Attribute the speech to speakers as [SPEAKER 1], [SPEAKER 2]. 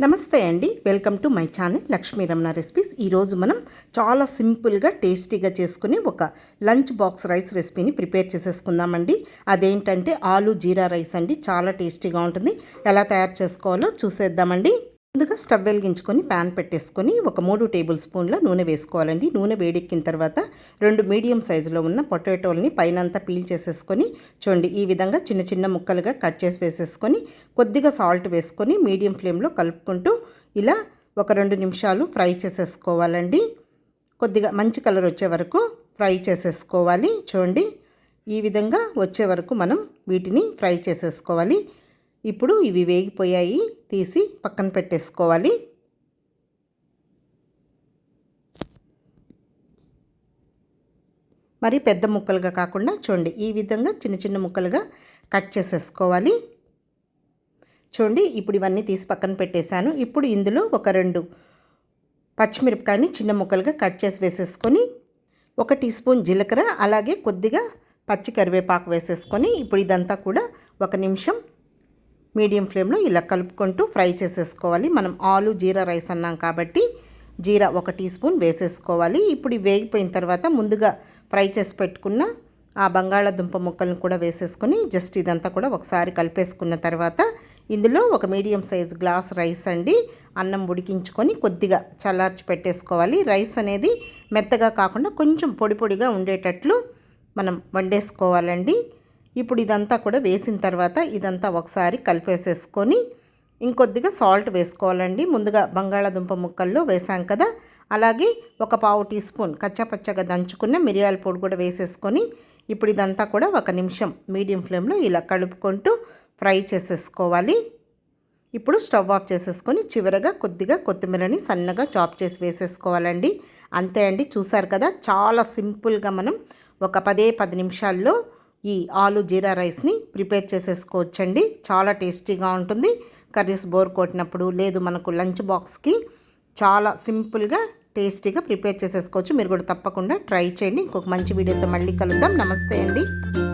[SPEAKER 1] నమస్తే అండి. Welcome to my channel Lakshmi Ramana recipes. ఈరోజు మనం చాలా సింపుల్గా టేస్టీగా చేసుకుని ఒక లంచ్ బాక్స్ రైస్ రెసిపీని ప్రిపేర్ చేసేసుకుందామండి. అదేంటంటే ఆలు జీరా రైస్ అండి. చాలా టేస్టీగా ఉంటుంది. ఎలా తయారు చేసుకోవాలో చూసేద్దామండి. ముందుగా స్టవ్ వెలిగించుకొని ప్యాన్ పెట్టేసుకొని ఒక మూడు టేబుల్ స్పూన్ల నూనె వేసుకోవాలండి. నూనె వేడెక్కిన తర్వాత రెండు మీడియం సైజులో ఉన్న పొటాటోల్ని పైనంతా పీల్ చేసేసుకొని చూడండి ఈ విధంగా చిన్న చిన్న ముక్కలుగా కట్ చేసి వేసేసుకొని కొద్దిగా సాల్ట్ వేసుకొని మీడియం ఫ్లేమ్లో కలుపుకుంటూ ఇలా ఒక రెండు నిమిషాలు ఫ్రై చేసేసుకోవాలండి. కొద్దిగా మంచి కలర్ వచ్చే వరకు ఫ్రై చేసేసుకోవాలి. చూడండి ఈ విధంగా వచ్చే వరకు మనం వీటిని ఫ్రై చేసేసుకోవాలి. ఇప్పుడు ఇవి వేగిపోయాయి తీసి పక్కన పెట్టేసుకోవాలి. మరి పెద్ద ముక్కలుగా కాకుండా చూడండి ఈ విధంగా చిన్న చిన్న ముక్కలుగా కట్ చేసేసుకోవాలి. చూడండి ఇప్పుడు ఇవన్నీ తీసి పక్కన పెట్టేశాను. ఇప్పుడు ఇందులో ఒక రెండు పచ్చిమిరపకాయని చిన్న ముక్కలుగా కట్ చేసి వేసేసుకొని ఒక టీ స్పూన్ జీలకర్ర అలాగే కొద్దిగా పచ్చి కరివేపాకు వేసేసుకొని ఇప్పుడు ఇదంతా కూడా ఒక నిమిషం మీడియం ఫ్లేమ్లో ఇలా కలుపుకుంటూ ఫ్రై చేసేసుకోవాలి. మనం ఆలు జీరా రైస్ అన్నాం కాబట్టి జీరా ఒక టీ స్పూన్ వేసేసుకోవాలి. ఇప్పుడు వేగిపోయిన తర్వాత ముందుగా ఫ్రై చేసి పెట్టుకున్న ఆ బంగాళాదుంప ముక్కలను కూడా వేసేసుకొని జస్ట్ ఇదంతా కూడా ఒకసారి కలిపేసుకున్న తర్వాత ఇందులో ఒక మీడియం సైజ్ గ్లాస్ రైస్ అండి అన్నం ఉడికించుకొని కొద్దిగా చల్లార్చి పెట్టేసుకోవాలి. రైస్ అనేది మెత్తగా కాకుండా కొంచెం పొడి పొడిగా ఉండేటట్లు మనం వండేసుకోవాలండి. ఇప్పుడు ఇదంతా కూడా వేసిన తర్వాత ఇదంతా ఒకసారి కలిపేసేసుకొని ఇంకొద్దిగా సాల్ట్ వేసుకోవాలండి. ముందుగా బంగాళాదుంప ముక్కల్లో వేసాం కదా. అలాగే ఒక పావు టీ స్పూన్ కచ్చాపచ్చగా దంచుకున్న మిరియాల పొడి కూడా వేసేసుకొని ఇప్పుడు ఇదంతా కూడా ఒక నిమిషం మీడియం ఫ్లేమ్లో ఇలా కలుపుకుంటూ ఫ్రై చేసేసుకోవాలి. ఇప్పుడు స్టవ్ ఆఫ్ చేసేసుకొని చివరగా కొద్దిగా కొత్తిమీరని సన్నగా చాప్ చేసి వేసేసుకోవాలండి. అంతే అండి చూసారు కదా? చాలా సింపుల్గా మనం ఒక పదే పది నిమిషాల్లో ఈ ఆలు జీరా రైస్ని ప్రిపేర్ చేసేసుకోవచ్చండి. చాలా టేస్టీగా ఉంటుంది. కర్రీస్ బోర్ కొట్టినప్పుడు లేదు మనకు లంచ్ బాక్స్కి చాలా సింపుల్గా టేస్టీగా ప్రిపేర్ చేసేసుకోవచ్చు. మీరు కూడా తప్పకుండా ట్రై చేయండి. ఇంకొక మంచి వీడియోతో మళ్ళీ కలుద్దాం. నమస్తే అండి.